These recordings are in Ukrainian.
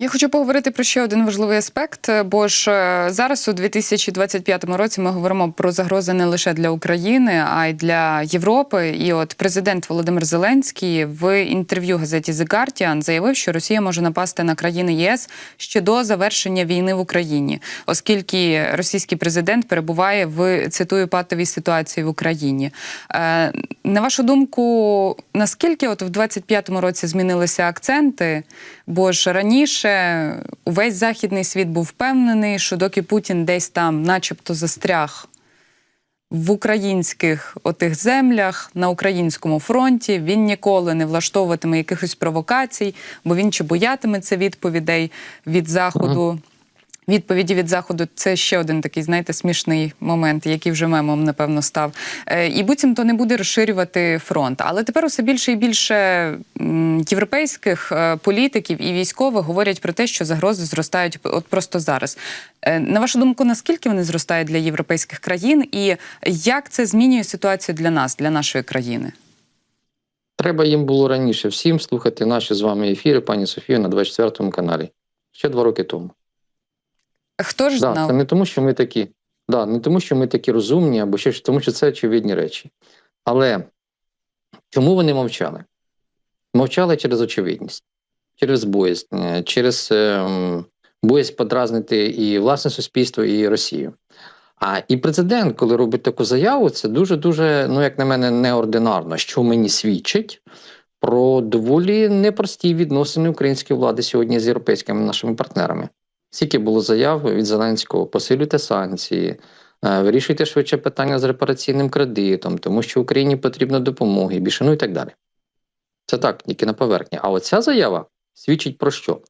Я хочу поговорити про ще один важливий аспект, бо ж е, зараз у 2025 році ми говоримо про загрози не лише для України, а й для Європи. І от президент Володимир Зеленський в інтерв'ю газеті The Guardian заявив, що Росія може напасти на країни єС ще до завершення війни в Україні, оскільки російський президент перебуває в цитую патовій ситуації в Україні. Е, На вашу думку, наскільки от в 25-му році змінилися акценти? Бо ж раніше увесь західний світ був впевнений, що доки Путін десь там, начебто, застряг в українських отих землях на українському фронті, він ніколи не влаштовуватиме якихось провокацій, бо він чи боятиметься відповідей від заходу. Відповіді від заходу це ще один такий, знаєте, смішний момент, який вже мемом, напевно, став. Е, І буцімто не буде розширювати фронт. Але тепер усе більше і більше європейських е, політиків і військових говорять про те, що загрози зростають от просто зараз. Е, На вашу думку, наскільки вони зростають для європейських країн, і як це змінює ситуацію для нас, для нашої країни? Треба їм було раніше всім слухати наші з вами ефіри, пані Софію, на 24 каналі. Ще два роки тому. Хто ж Да, знав? це не тому, що ми такі, да, не тому, що ми такі розумні, або ще щось, тому що це очевидні речі. Але чому вони мовчали? Мовчали через очевидність, через боязнь, е, через ем, боязнь подразнити і власне суспільство, і Росію. А і президент, коли робить таку заяву, це дуже-дуже, ну як на мене, неординарно, що мені свідчить про доволі непрості відносини української влади сьогодні з європейськими нашими партнерами. Скільки було заяв від Зеленського, посилюйте санкції, е, вирішуйте швидше питання з репараційним кредитом, тому що Україні потрібна допомога і більше, ну і так далі. Це так, тільки на поверхні. А оця заява свідчить про що?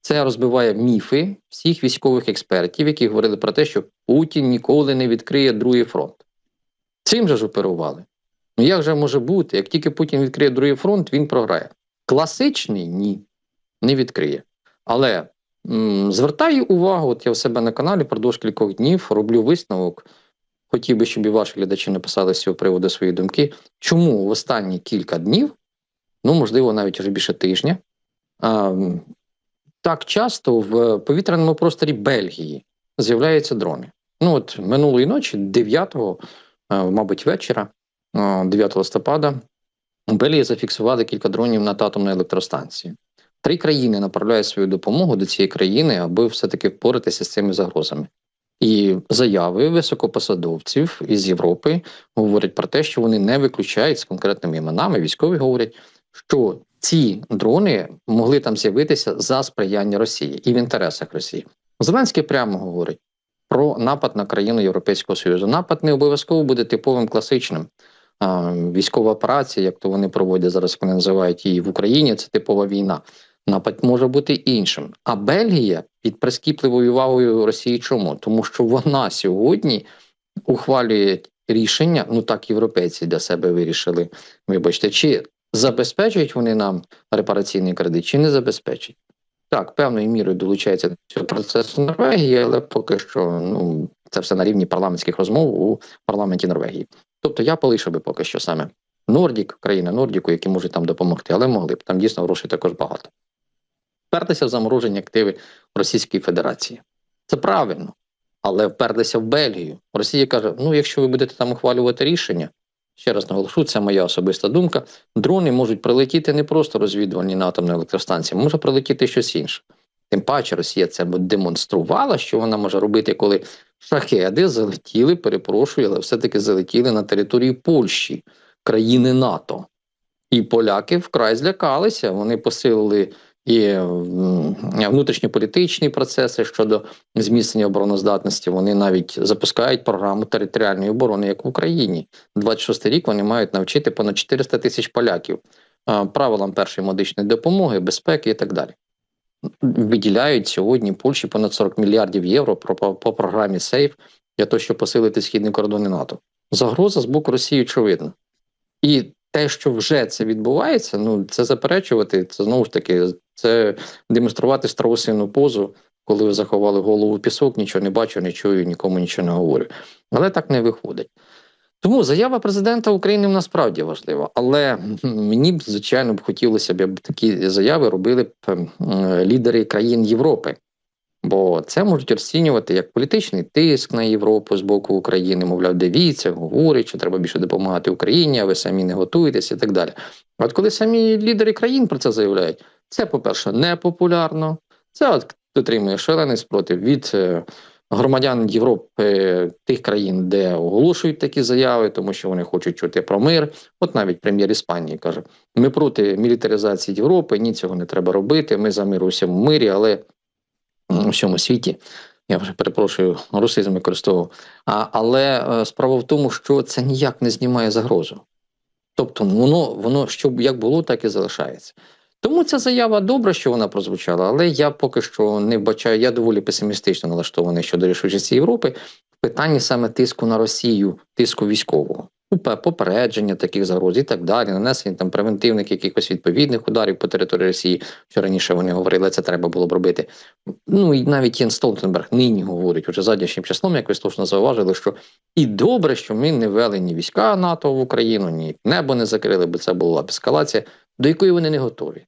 Це розбиває міфи всіх військових експертів, які говорили про те, що Путін ніколи не відкриє другий фронт. Цим же ж оперували. Ну як же може бути, як тільки Путін відкриє другий фронт, він програє. Класичний ні, не відкриє. Але звертаю увагу, от я в себе на каналі впродовж кількох днів роблю висновок. Хотів би, щоб і ваші глядачі написали з цього приводу свої думки. Чому в останні кілька днів, ну можливо, навіть вже більше тижня, а, так часто в повітряному просторі Бельгії з'являються дрони. Ну от минулої ночі, 9, е, мабуть, вечора, е, 9 листопада, у Бельгії зафіксували кілька дронів над атомною електростанцією. Три країни направляють свою допомогу до цієї країни, аби все-таки впоратися з цими загрозами. І заяви високопосадовців із Європи говорять про те, що вони не виключають з конкретними іменами. Військові говорять, що ці дрони могли там з'явитися за сприяння Росії і в інтересах Росії. Зеленський прямо говорить про напад на країну Європейського Союзу. Напад не обов'язково буде типовим класичним. Військова операція, як то вони проводять зараз, вони називають її в Україні. Це типова війна. Напад може бути іншим. А Бельгія під прискіпливою увагою Росії. Чому? Тому що вона сьогодні ухвалює рішення, ну так європейці для себе вирішили. Вибачте, чи забезпечують вони нам репараційний кредит, чи не забезпечують. Так, певною мірою долучається до цього процесу Норвегія, але поки що ну, це все на рівні парламентських розмов у парламенті Норвегії. Тобто я полишив би поки що саме Нордік, країна Нордіку, які можуть там допомогти, але могли б. Там дійсно грошей також багато. Впертися в заморожені активи Російської Федерації. Це правильно. Але вперлися в Бельгію. Росія каже: ну, якщо ви будете там ухвалювати рішення, ще раз наголошу, це моя особиста думка. Дрони можуть прилетіти не просто розвідувальні на атомної електростанції, може прилетіти щось інше. Тим паче Росія це демонструвала, що вона може робити, коли шахеди залетіли, перепрошую, але все-таки залетіли на територію Польщі, країни НАТО. І поляки вкрай злякалися. Вони посилили і внутрішньополітичні процеси щодо зміцнення обороноздатності. Вони навіть запускають програму територіальної оборони, як в Україні. 26 рік вони мають навчити понад 400 тисяч поляків правилам першої медичної допомоги, безпеки і так далі. Виділяють сьогодні Польщі понад 40 мільярдів євро по, програмі СЕЙФ для того, щоб посилити східні кордони НАТО. Загроза з боку Росії очевидна. І те, що вже це відбувається, ну це заперечувати, це знову ж таки, це демонструвати страусину позу, коли ви заховали голову в пісок, нічого не бачу, не чую, нікому нічого не говорю. Але так не виходить. Тому заява президента України насправді важлива, але мені б звичайно б хотілося б, такі заяви робили б ем, лідери країн Європи. Бо це можуть розцінювати як політичний тиск на Європу з боку України. Мовляв, дивіться, говорить, що треба більше допомагати Україні, а ви самі не готуєтесь і так далі. От коли самі лідери країн про це заявляють, це, по-перше, непопулярно. Це от отримує шалений спротив від е, громадян Європи, тих країн, де оголошують такі заяви, тому що вони хочуть чути про мир. От навіть прем'єр Іспанії каже: ми проти мілітаризації Європи, ні, цього не треба робити. Ми за мир у всьому мирі, але у всьому світі. Я вже перепрошую, русизм використовував. А, але е, справа в тому, що це ніяк не знімає загрозу. Тобто, воно, воно що як було, так і залишається. Тому ця заява добре, що вона прозвучала, але я поки що не бачаю, я доволі песимістично налаштований щодо рішучості Європи в питанні саме тиску на Росію, тиску військового. Ну, Попередження таких загроз і так далі, нанесення там превентивних якихось відповідних ударів по території Росії, що раніше вони говорили, це треба було б робити. Ну і навіть Єн Столтенберг нині говорить уже заднішнім числом, як ви слушно зауважили, що і добре, що ми не вели ні війська НАТО в Україну, ні небо не закрили, бо це була б ескалація, до якої вони не готові.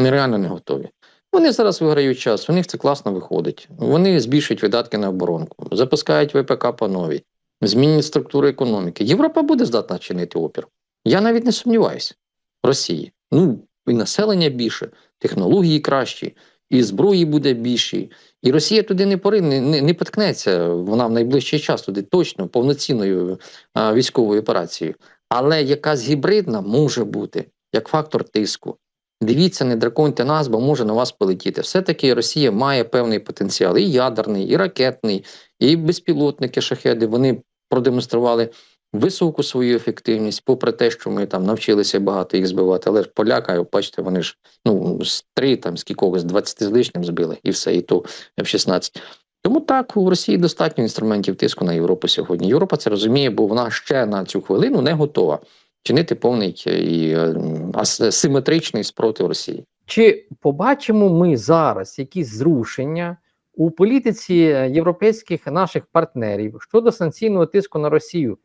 Вони реально не готові. Вони зараз виграють час, у них це класно виходить. Вони збільшують видатки на оборонку, запускають ВПК по новій, змінюють структуру економіки. Європа буде здатна чинити опір. Я навіть не сумніваюся. Росії. Ну, і населення більше, технології кращі, і зброї буде більше. І Росія туди не пори, не, не, не поткнеться. Вона в найближчий час туди точно повноцінною а, військовою операцією. Але якась гібридна може бути як фактор тиску. Дивіться, не драконьте нас, бо може на вас полетіти. Все-таки Росія має певний потенціал і ядерний, і ракетний, і безпілотники шахеди. Вони продемонстрували високу свою ефективність, попри те, що ми там навчилися багато їх збивати. Але ж поляка, бачите, вони ж ну з три там з з 20 з лишнім збили, і все, і то F-16. Тому так у Росії достатньо інструментів тиску на Європу сьогодні. Європа це розуміє, бо вона ще на цю хвилину не готова чинити повний е, і е, симетричний спротив Росії. Чи побачимо ми зараз якісь зрушення у політиці європейських наших партнерів щодо санкційного тиску на Росію?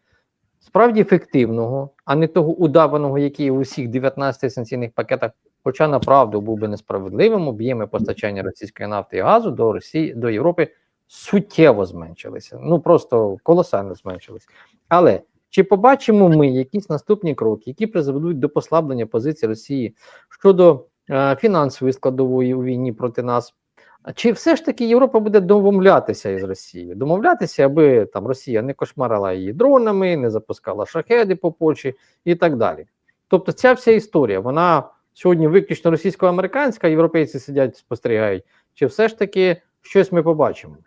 Справді ефективного, а не того удаваного, який у всіх 19 санкційних пакетах, хоча направду був би несправедливим, об'єми постачання російської нафти і газу до Росії до Європи суттєво зменшилися. Ну просто колосально зменшилися. Але чи побачимо ми якісь наступні кроки, які призведуть до послаблення позиції Росії щодо е, фінансової складової у війні проти нас? Чи все ж таки Європа буде домовлятися із Росією? Домовлятися, аби там Росія не кошмарила її дронами, не запускала шахеди по Польщі і так далі. Тобто, ця вся історія, вона сьогодні виключно російсько-американська, європейці сидять, спостерігають. Чи все ж таки щось ми побачимо?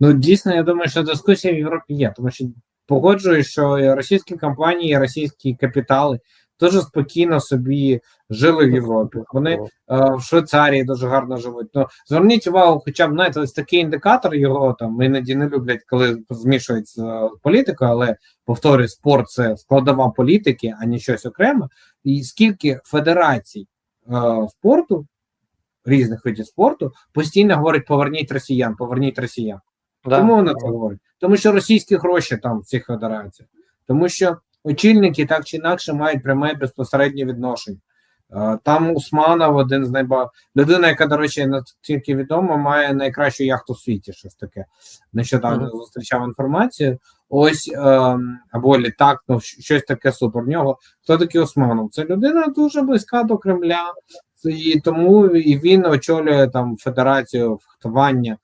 Ну, дійсно, я думаю, що дискусія в Європі є, тому що погоджуюсь, що російські компанії, російські капітали дуже спокійно собі жили в Європі. Вони е, в Швейцарії дуже гарно живуть. Ну зверніть увагу, хоча б знаєте, ось такий індикатор його там іноді не люблять, коли змішують з е, політикою, але повторюю, спорт це складова політики, а не щось окреме. І скільки федерацій е, спорту, різних видів спорту, постійно говорять: поверніть росіян, поверніть росіян. Да. Чому вона це говорить? Тому що російські гроші там в цих федераціях, тому що очільники так чи інакше мають пряме безпосереднє відношення. Е, Там Усманов, один з найба людина, яка, до речі, наскільки відома, має найкращу яхту в світі. Щось таке. Нещодавно Мгм. зустрічав інформацію. Ось ем, або літак, ну щось таке супер. В нього хто такий Усманов? Це людина дуже близька до Кремля, і тому і він очолює там федерацію фехтування.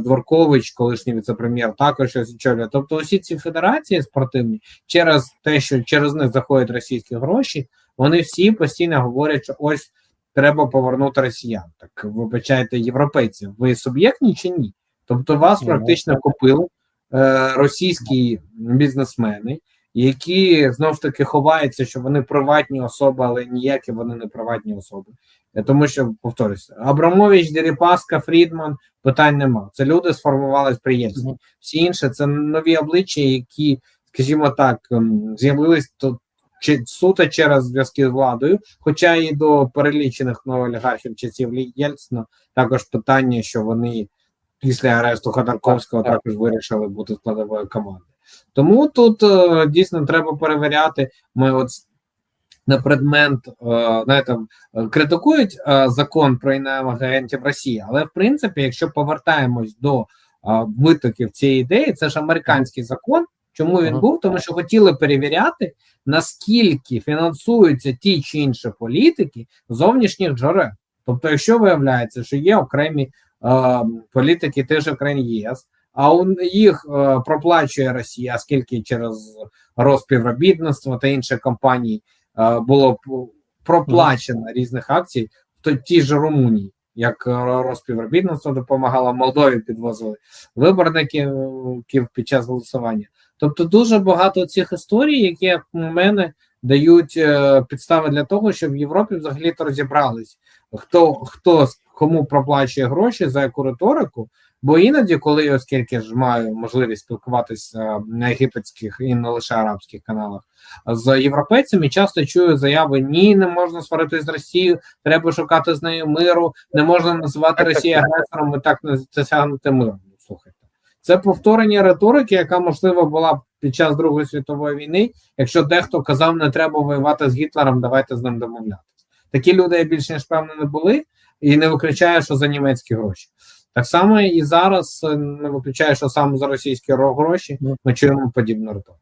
Дворкович, колишній віце-прем'єр, також щось очолює. Тобто, усі ці федерації спортивні через те, що через них заходять російські гроші, вони всі постійно говорять, що ось треба повернути росіян. Так вибачайте, європейці, ви суб'єктні чи ні? Тобто, вас Ну, практично купили е, російські бізнесмени, які знов таки ховаються, що вони приватні особи, але ніякі вони не приватні особи. Тому що повторюся, Абрамович, Дерипаска, Фрідман питань нема. Це люди сформувались при Єльцині. Мгм. Всі інші це нові обличчя, які, скажімо так, ем, з'явились чи суто через зв'язки з владою, хоча і до перелічених олігархів часів Єльцина також питання, що вони після арешту Ходорковського Так, так. також вирішили бути складовою команди. Тому тут е, дійсно треба перевіряти. Ми от на предмет, е, знаєте, е, критикують е, закон про інагентів Росії, але в принципі, якщо повертаємось до е, витоків цієї ідеї, це ж американський закон. Чому він був? Тому що хотіли перевіряти, наскільки фінансуються ті чи інші політики зовнішніх джерел. Тобто, якщо виявляється, що є окремі е, політики теж країн ЄС, а у їх е, проплачує Росія, оскільки через розпівробітництво та інші компанії е, було проплачено різних акцій, то ті ж Румунії, як е, розпівробітництво допомагало Молдові, підвозили виборників під час голосування. Тобто, дуже багато цих історій, які як на мене дають е, підстави для того, щоб в Європі взагалі то розібрались, хто хто кому проплачує гроші за яку риторику. Бо іноді, коли оскільки ж маю можливість спілкуватися на єгипетських і не лише арабських каналах з європейцями, часто чую заяви: ні, не можна сваритися з Росією, треба шукати з нею миру, не можна називати Росію агресором і так не досягнути миру. Ну, Слухайте, це повторення риторики, яка можливо була під час Другої світової війни. Якщо дехто казав, не треба воювати з Гітлером, давайте з ним домовлятися. Такі люди я більш ніж певно не були, і не виключаю, що за німецькі гроші. Так само і зараз е, не виключаю, що саме за російські ро- гроші ми чуємо подібну риторику.